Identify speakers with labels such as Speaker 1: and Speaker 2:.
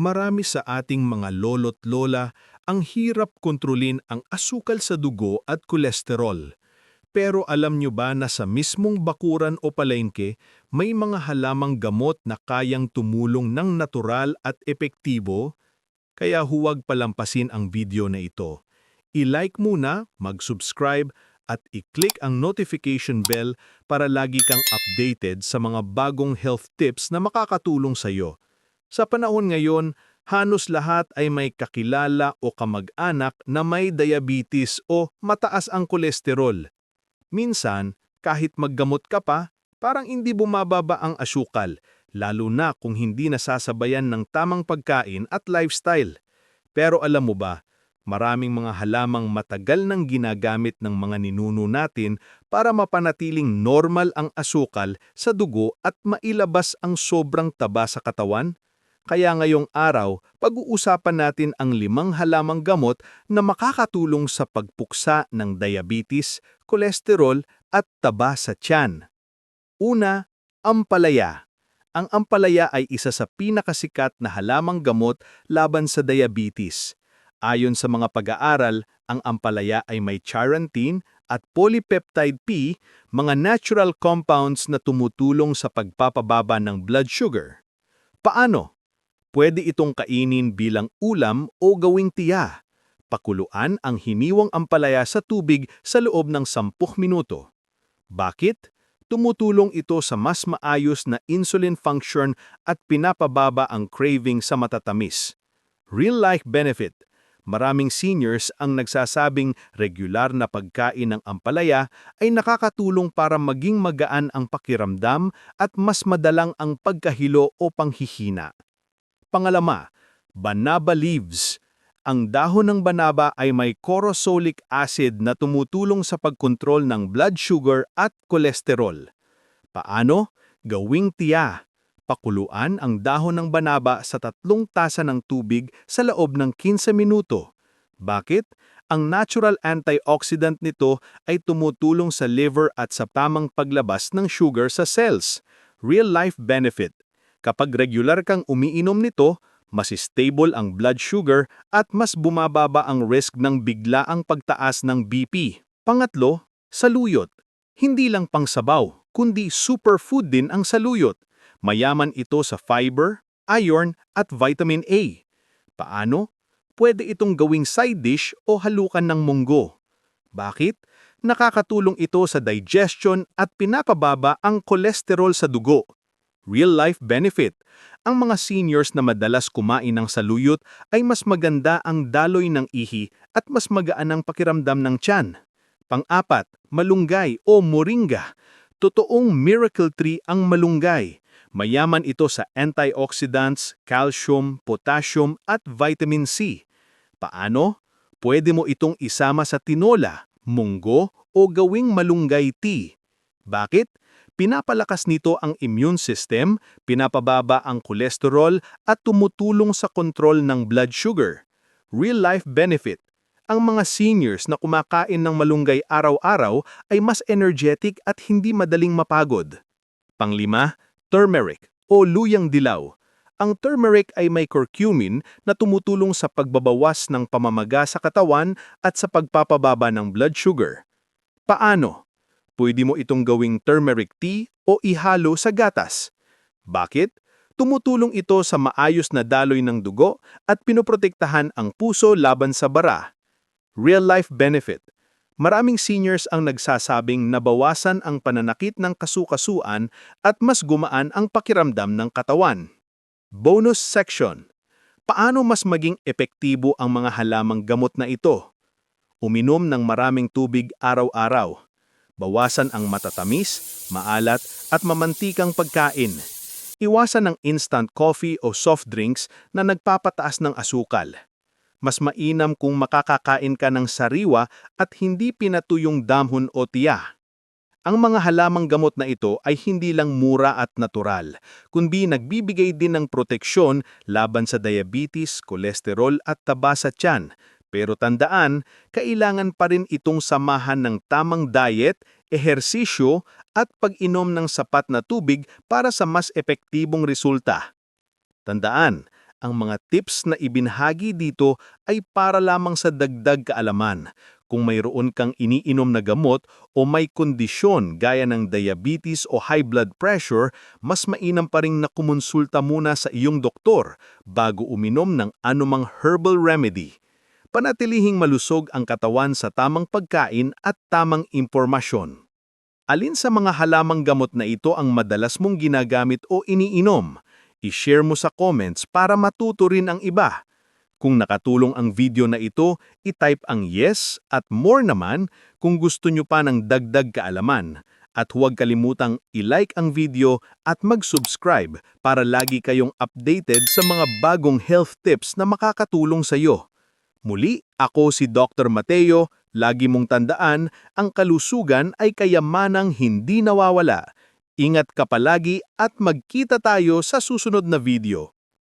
Speaker 1: marami sa ating mga lolo't lola ang hirap kontrolin ang asukal sa dugo at kolesterol. Pero alam nyo ba na sa mismong bakuran o palengke, may mga halamang gamot na kayang tumulong ng natural at epektibo? Kaya huwag palampasin ang video na ito. I-like muna, mag-subscribe, at i-click ang notification bell para lagi kang updated sa mga bagong health tips na makakatulong sa iyo. Sa panahon ngayon, halos lahat ay may kakilala o kamag-anak na may diabetes o mataas ang kolesterol. Minsan, kahit maggamot ka pa, parang hindi bumababa ang asukal, lalo na kung hindi nasasabayan ng tamang pagkain at lifestyle. Pero alam mo ba, maraming mga halamang matagal nang ginagamit ng mga ninuno natin para mapanatiling normal ang asukal sa dugo at mailabas ang sobrang taba sa katawan? Kaya ngayong araw, pag-uusapan natin ang limang halamang gamot na makakatulong sa pagpuksa ng diabetes, kolesterol at taba sa tiyan. Una, ampalaya. Ang ampalaya ay isa sa pinakasikat na halamang gamot laban sa diabetes. Ayon sa mga pag-aaral, ang ampalaya ay may charantine at polypeptide P, mga natural compounds na tumutulong sa pagpapababa ng blood sugar. Paano? Pwede itong kainin bilang ulam o gawing tiya. Pakuluan ang hiniwang ampalaya sa tubig sa loob ng 10 minuto. Bakit? Tumutulong ito sa mas maayos na insulin function at pinapababa ang craving sa matatamis. Real-life benefit – Maraming seniors ang nagsasabing regular na pagkain ng ampalaya ay nakakatulong para maging magaan ang pakiramdam at mas madalang ang pagkahilo o panghihina. Pangalama, banaba leaves. Ang dahon ng banaba ay may corosolic acid na tumutulong sa pagkontrol ng blood sugar at kolesterol. Paano? Gawing tiya Pakuluan ang dahon ng banaba sa tatlong tasa ng tubig sa loob ng 15 minuto. Bakit? Ang natural antioxidant nito ay tumutulong sa liver at sa tamang paglabas ng sugar sa cells. Real-life benefit. Kapag regular kang umiinom nito, mas stable ang blood sugar at mas bumababa ang risk ng biglaang pagtaas ng BP. Pangatlo, saluyot. Hindi lang pangsabaw, kundi superfood din ang saluyot. Mayaman ito sa fiber, iron at vitamin A. Paano? Pwede itong gawing side dish o halukan ng munggo. Bakit? Nakakatulong ito sa digestion at pinapababa ang kolesterol sa dugo. Real-life benefit. Ang mga seniors na madalas kumain ng saluyot ay mas maganda ang daloy ng ihi at mas magaan ang pakiramdam ng tiyan. Pang-apat, malunggay o moringa. Totoong miracle tree ang malunggay. Mayaman ito sa antioxidants, calcium, potassium at vitamin C. Paano? Pwede mo itong isama sa tinola, munggo o gawing malunggay tea. Bakit? Pinapalakas nito ang immune system, pinapababa ang kolesterol at tumutulong sa kontrol ng blood sugar. Real-life benefit. Ang mga seniors na kumakain ng malunggay araw-araw ay mas energetic at hindi madaling mapagod. Panglima, turmeric o luyang dilaw. Ang turmeric ay may curcumin na tumutulong sa pagbabawas ng pamamaga sa katawan at sa pagpapababa ng blood sugar. Paano? Pwede mo itong gawing turmeric tea o ihalo sa gatas. Bakit? Tumutulong ito sa maayos na daloy ng dugo at pinoprotektahan ang puso laban sa bara. Real-life benefit – Maraming seniors ang nagsasabing nabawasan ang pananakit ng kasukasuan at mas gumaan ang pakiramdam ng katawan. Bonus section. Paano mas maging epektibo ang mga halamang gamot na ito? Uminom ng maraming tubig araw-araw. Bawasan ang matatamis, maalat at mamantikang pagkain. Iwasan ang instant coffee o soft drinks na nagpapataas ng asukal mas mainam kung makakakain ka ng sariwa at hindi pinatuyong damhon o tiya. Ang mga halamang gamot na ito ay hindi lang mura at natural, kundi nagbibigay din ng proteksyon laban sa diabetes, kolesterol at taba sa tiyan. Pero tandaan, kailangan pa rin itong samahan ng tamang diet, ehersisyo at pag-inom ng sapat na tubig para sa mas epektibong resulta. Tandaan, Ang mga tips na ibinahagi dito ay para lamang sa dagdag kaalaman. Kung mayroon kang iniinom na gamot o may kondisyon gaya ng diabetes o high blood pressure, mas mainam pa rin na kumonsulta muna sa iyong doktor bago uminom ng anumang herbal remedy. Panatilihing malusog ang katawan sa tamang pagkain at tamang impormasyon. Alin sa mga halamang gamot na ito ang madalas mong ginagamit o iniinom? I-share mo sa comments para matuto rin ang iba. Kung nakatulong ang video na ito, i-type ang yes at more naman kung gusto nyo pa ng dagdag kaalaman. At huwag kalimutang i-like ang video at mag-subscribe para lagi kayong updated sa mga bagong health tips na makakatulong sa iyo. Muli, ako si Dr. Mateo. Lagi mong tandaan, ang kalusugan ay kayamanang hindi nawawala. Ingat ka palagi at magkita tayo sa susunod na video.